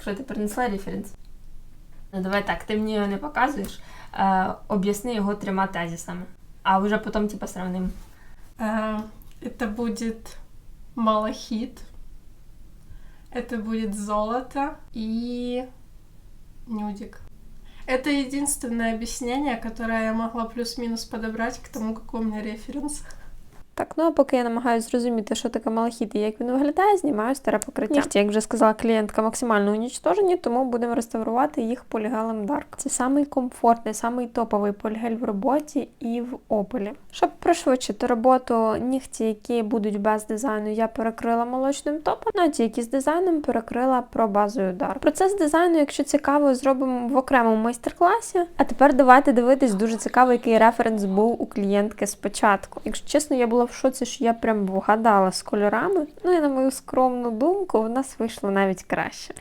якщо ти принесла референс. Ну давай так, ти мені його не показуєш, е, об'ясни його трьома тезисами. А вже потім типу, сравним. Э, Это будет малахит. Это будет золото и нюдик. Это единственное объяснение, которое я могла плюс-минус подобрать к тому, какой у меня референс. Так, ну а поки я намагаюся зрозуміти, що таке малахіт і як він виглядає, знімаю старе покриття. Нігті, як вже сказала клієнтка, максимально унічтожені, тому будемо реставрувати їх полігелем Dark. Це самий комфортний, самий топовий полігель в роботі і в опелі. Щоб пришвидшити роботу, нігті, які будуть без дизайну, я перекрила молочним топом, ну а ті, які з дизайном, перекрила пробазою Dark. Процес дизайну, якщо цікаво, зробимо в окремому майстер-класі. А тепер давайте дивитись дуже цікаво, який референс був у клієнтки спочатку. Якщо чесно, я була в шоці, що я прям вгадала з кольорами. Ну і на мою скромну думку, в нас вийшло навіть краще.